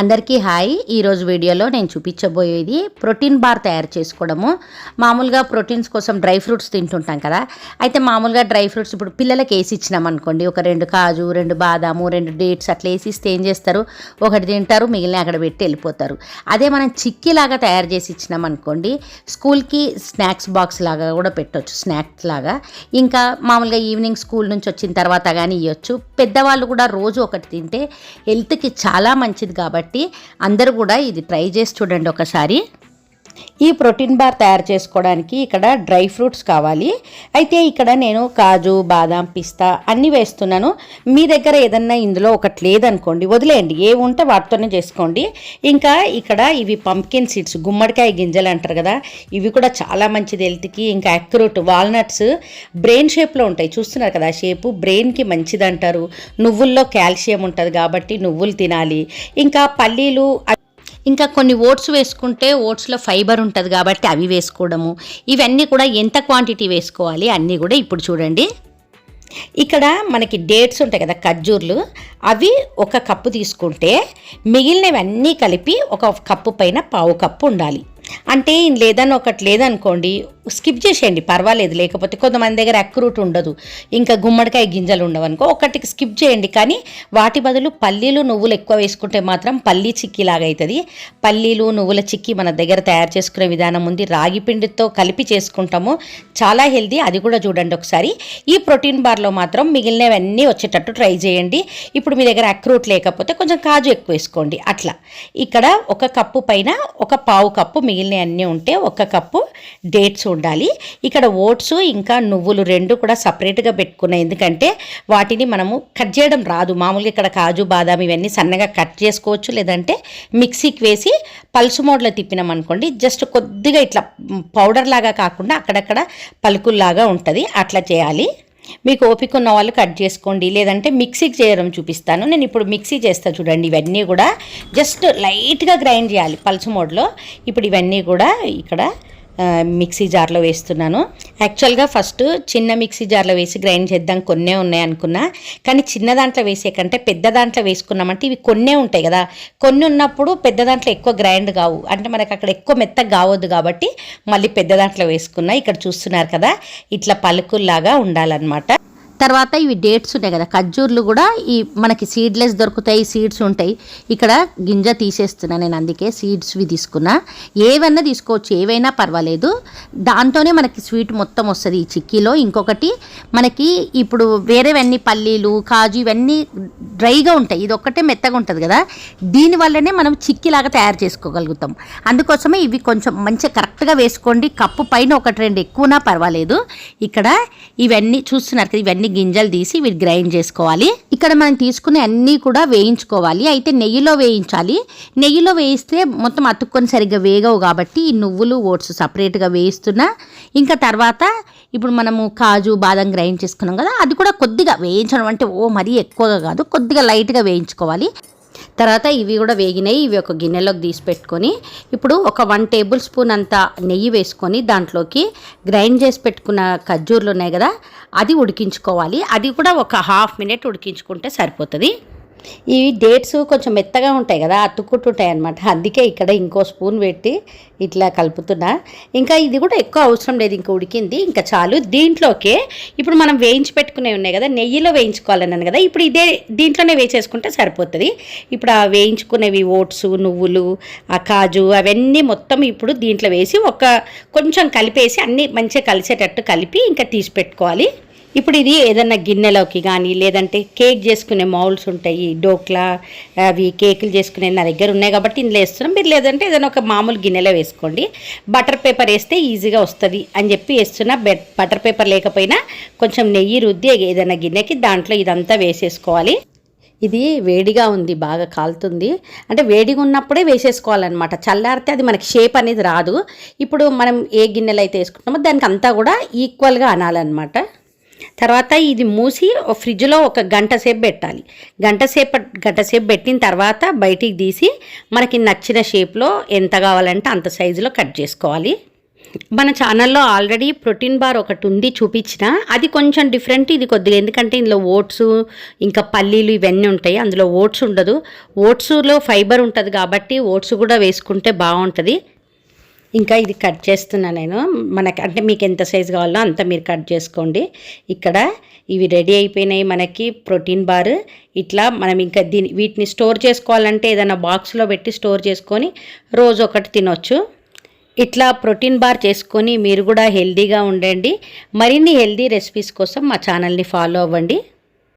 అందరికీ హాయ్. ఈరోజు వీడియోలో నేను చూపించబోయేది ప్రోటీన్ బార్ తయారు చేసుకోవడము. మామూలుగా ప్రోటీన్స్ కోసం డ్రై ఫ్రూట్స్ తింటుంటాం కదా. అయితే మామూలుగా డ్రై ఫ్రూట్స్ ఇప్పుడు పిల్లలకి వేసి ఇచ్చినాం అనుకోండి. ఒక రెండు కాజు రెండు బాదాము రెండు డేట్స్ అట్లా వేసిస్తే ఏం చేస్తారు? ఒకటి తింటారు మిగిలిన అక్కడ పెట్టి వెళ్ళిపోతారు. అదే మనం చిక్కీలాగా తయారు చేసి ఇచ్చినాం అనుకోండి. స్కూల్కి స్నాక్స్ బాక్స్ లాగా కూడా పెట్టవచ్చు స్నాక్స్ లాగా. ఇంకా మామూలుగా ఈవినింగ్ స్కూల్ నుంచి వచ్చిన తర్వాత కానీ ఇవ్వచ్చు పెద్దవాళ్ళు కూడా రోజు ఒకటి తింటే హెల్త్కి చాలా మంచిది కాబట్టి అందరూ కూడా ఇది ట్రై చేసి చూడండి ఒకసారి. ఈ ప్రోటీన్ బార్ తయారు చేసుకోవడానికి ఇక్కడ డ్రై ఫ్రూట్స్ కావాలి. అయితే ఇక్కడ నేను కాజు బాదాం పిస్తా అన్నీ వేస్తున్నాను. మీ దగ్గర ఏదన్నా ఇందులో ఒకటి లేదనుకోండి వదిలేయండి. ఏ ఉంటే వాటితోనే చేసుకోండి. ఇంకా ఇక్కడ ఇవి పంకిన్ సీడ్స్ గుమ్మడికాయ గింజలు అంటారు కదా ఇవి కూడా చాలా మంచిది హెల్త్కి. ఇంకా అక్రూట్ వాల్నట్స్ బ్రెయిన్ షేప్లో ఉంటాయి. చూస్తున్నారు కదా షేపు బ్రెయిన్కి మంచిది అంటారు నువ్వుల్లో కాల్షియం ఉంటుంది కాబట్టి నువ్వులు తినాలి. ఇంకా పల్లీలు ఇంకా కొన్ని ఓట్స్ వేసుకుంటే ఓట్స్లో ఫైబర్ ఉంటుంది కాబట్టి అవి వేసుకోవడము. ఇవన్నీ కూడా ఎంత క్వాంటిటీ వేసుకోవాలి అన్నీ కూడా ఇప్పుడు చూడండి. ఇక్కడ మనకి డేట్స్ ఉంటాయి కదా ఖర్జూర్లు. అవి ఒక కప్పు తీసుకుంటే మిగిలినవన్నీ కలిపి ఒక కప్పు పైన పావు కప్పు ఉండాలి. అంటే లేదని ఒకటి లేదనుకోండి స్కిప్ చేసేయండి పర్వాలేదు. లేకపోతే కొంతమంది దగ్గర అక్రూట్ ఉండదు. ఇంకా గుమ్మడికాయ గింజలు ఉండవనుకో ఒకటికి స్కిప్ చేయండి. కానీ వాటి బదులు పల్లీలు నువ్వులు ఎక్కువ వేసుకుంటే మాత్రం పల్లీ చిక్కీ లాగా అవుతుంది పల్లీలు నువ్వుల చిక్కీ మన దగ్గర తయారు చేసుకునే విధానం ఉంది. రాగి పిండితో కలిపి చేసుకుంటాము. చాలా హెల్దీ అది కూడా చూడండి ఒకసారి. ఈ ప్రోటీన్ బార్లో మాత్రం మిగిలినవన్నీ వచ్చేటట్టు ట్రై చేయండి. ఇప్పుడు మీ దగ్గర అక్రూట్ లేకపోతే కొంచెం కాజు ఎక్కువ వేసుకోండి. అట్లా. ఇక్కడ ఒక కప్పు పైన ఒక పావు కప్పు మిగిలినవన్నీ ఉంటే ఒక కప్పు డేట్స్ ఉండాలి. ఇక్కడ ఓట్స్ ఇంకా నువ్వులు రెండు కూడా సపరేట్గా పెట్టుకున్నాయి. ఎందుకంటే వాటిని మనము కట్ చేయడం రాదు. మామూలుగా ఇక్కడ కాజు బాదాం ఇవన్నీ సన్నగా కట్ చేసుకోవచ్చు. లేదంటే మిక్సీకి వేసి పల్సు మోడ్లో తిప్పినాం అనుకోండి జస్ట్ కొద్దిగా ఇట్లా పౌడర్ లాగా కాకుండా అక్కడక్కడ పలుకుల్లాగా ఉంటుంది. అట్లా చేయాలి. మీకు ఓపిక ఉన్న వాళ్ళు కట్ చేసుకోండి. లేదంటే మిక్సీకి చేయడం చూపిస్తాను. నేను ఇప్పుడు మిక్సీ చేస్తా చూడండి. ఇవన్నీ కూడా జస్ట్ లైట్గా గ్రైండ్ చేయాలి పల్సు మోడ్లో. ఇప్పుడు ఇవన్నీ కూడా ఇక్కడ మిక్సీ జార్లో వేస్తున్నాను. యాక్చువల్గా ఫస్ట్ చిన్న మిక్సీ జార్లో వేసి గ్రైండ్ చేద్దాం. కొన్నే ఉన్నాయి అనుకున్నా. కానీ చిన్న దాంట్లో వేసే కంటే పెద్ద దాంట్లో వేసుకున్నామంటే ఇవి కొన్నే ఉంటాయి కదా. కొన్ని ఉన్నప్పుడు పెద్ద దాంట్లో ఎక్కువ గ్రైండ్ కావు. అంటే మనకు అక్కడ ఎక్కువ మెత్తగా కావద్దు కాబట్టి మళ్ళీ పెద్ద దాంట్లో వేసుకున్నా. ఇక్కడ చూస్తున్నారు కదా. ఇట్లా పలుకుల్లాగా ఉండాలన్నమాట. తర్వాత ఇవి డేట్స్ ఉన్నాయి కదా ఖర్జూర్లు కూడా ఈ మనకి సీడ్లెస్ దొరుకుతాయి సీడ్స్ ఉంటాయి. ఇక్కడ గింజ తీసేస్తున్నా నేను అందుకే సీడ్స్వి తీసుకున్నా. ఏవన్నా తీసుకోవచ్చు ఏవైనా పర్వాలేదు. దాంతోనే మనకి స్వీట్ మొత్తం వస్తుంది ఈ చిక్కీలో. ఇంకొకటి మనకి ఇప్పుడు వేరేవన్నీ పల్లీలు కాజు ఇవన్నీ డ్రైగా ఉంటాయి. ఇది ఒక్కటే మెత్తగా ఉంటుంది కదా. దీనివల్లనే మనం చిక్కీలాగా తయారు చేసుకోగలుగుతాం. అందుకోసమే ఇవి కొంచెం మంచిగా కరెక్ట్గా వేసుకోండి. కప్పు పైన ఒకటి రెండు ఎక్కువనా పర్వాలేదు. ఇక్కడ ఇవన్నీ చూస్తున్నారు కదా ఇవన్నీ గింజలు తీసి వీటి గ్రైండ్ చేసుకోవాలి. ఇక్కడ మనం తీసుకునే అన్నీ కూడా వేయించుకోవాలి. అయితే నెయ్యిలో వేయించాలి. నెయ్యిలో వేయిస్తే మొత్తం అతుక్కొని సరిగ్గా వేగవు కాబట్టి ఈ నువ్వులు ఓట్స్ సపరేట్గా వేయిస్తున్నా. ఇంకా తర్వాత ఇప్పుడు మనము కాజు బాదం గ్రైండ్ చేసుకున్నాం కదా అది కూడా కొద్దిగా వేయించడం అంటే ఓ మరీ ఎక్కువగా కాదు కొద్దిగా లైట్గా వేయించుకోవాలి. తర్వాత ఇవి కూడా వేగినాయి ఇవి ఒక గిన్నెలోకి తీసి పెట్టుకొని ఇప్పుడు ఒక వన్ టేబుల్ స్పూన్ అంత నెయ్యి వేసుకొని దాంట్లోకి గ్రైండ్ చేసి పెట్టుకున్న ఖర్జూర్లు ఉన్నాయి కదా అది ఉడికించుకోవాలి. అది కూడా ఒక హాఫ్ మినిట్ ఉడికించుకుంటే సరిపోతుంది. ఈ డేట్స్ కొంచెం మెత్తగా ఉంటాయి కదా అతుక్కుంటుంటాయి అనమాట అందుకే ఇక్కడ ఇంకో స్పూన్ పెట్టి ఇట్లా కలుపుతున్నా. ఇంకా ఇది కూడా ఎక్కువ అవసరం లేదు ఇంకా ఉడికింది. ఇంకా చాలు దీంట్లోకే ఇప్పుడు మనం వేయించి పెట్టుకునే ఉన్నాయి కదా నెయ్యిలో వేయించుకోవాలన్నాను కదా ఇప్పుడు ఇదే దీంట్లోనే వేసేసుకుంటే సరిపోతుంది. ఇప్పుడు ఆ వేయించుకునేవి ఓట్స్ నువ్వులు ఆ కాజు అవన్నీ మొత్తం ఇప్పుడు దీంట్లో వేసి ఒక కొంచెం కలిపేసి అన్నీ మంచిగా కలిసేటట్టు కలిపి ఇంకా తీసి పెట్టుకోవాలి. ఇప్పుడు ఇది ఏదన్నా గిన్నెలోకి కానీ లేదంటే కేక్ చేసుకునే మౌల్స్ ఉంటాయి డోక్లా అవి కేకులు చేసుకునే నా దగ్గర ఉన్నాయి కాబట్టి ఇందులో వేస్తున్నాం. మీరు లేదంటే ఏదైనా ఒక మామూలు గిన్నెలో వేసుకోండి. బటర్ పేపర్ వేస్తే ఈజీగా వస్తుంది అని చెప్పి వేస్తున్నా. బె- బటర్ పేపర్ లేకపోయినా కొంచెం నెయ్యి రుద్ది ఏదైనా గిన్నెకి దాంట్లో ఇదంతా వేసేసుకోవాలి. ఇది వేడిగా ఉంది బాగా కాలుతుంది. అంటే వేడిగా ఉన్నప్పుడే వేసేసుకోవాలన్నమాట. చల్లారితే అది మనకి షేప్ అనేది రాదు. ఇప్పుడు మనం ఏ గిన్నెలు అయితే వేసుకుంటామో దానికి అంతా కూడా ఈక్వల్గా అనాలన్నమాట. తర్వాత ఇది మూసి ఫ్రిడ్జ్లో ఒక గంట సేపు పెట్టాలి. గంట సేపు గంట సేపు పెట్టిన తర్వాత బయటికి తీసి మనకి నచ్చిన షేప్లో ఎంత కావాలంటే అంత సైజులో కట్ చేసుకోవాలి. మన ఛానల్లో ఆల్రెడీ ప్రోటీన్ బార్ ఒకటి ఉంది చూపించిన. అది కొంచెం డిఫరెంట్ ఇది కొద్దిగా ఎందుకంటే ఇందులో ఓట్స్ ఇంకా పల్లీలు ఇవన్నీ ఉంటాయి. అందులో ఓట్స్ ఉండదు. ఓట్స్లో ఫైబర్ ఉంటుంది కాబట్టి ఓట్స్ కూడా వేసుకుంటే బాగుంటుంది. ఇంకా ఇది కట్ చేస్తున్నా నేను. మనకి అంటే మీకు ఎంత సైజు కావాలో అంత మీరు కట్ చేసుకోండి. ఇక్కడ ఇవి రెడీ అయిపోయినాయి మనకి ప్రోటీన్ బార్ ఇట్లా మనం ఇంకా దీని వీటిని స్టోర్ చేసుకోవాలంటే ఏదైనా బాక్స్లో పెట్టి స్టోర్ చేసుకొని రోజు ఒకటి తినొచ్చు. ఇట్లా ప్రోటీన్ బార్ చేసుకొని మీరు కూడా హెల్దీగా ఉండండి. మరిన్ని హెల్దీ రెసిపీస్ కోసం మా ఛానల్ని ఫాలో అవ్వండి.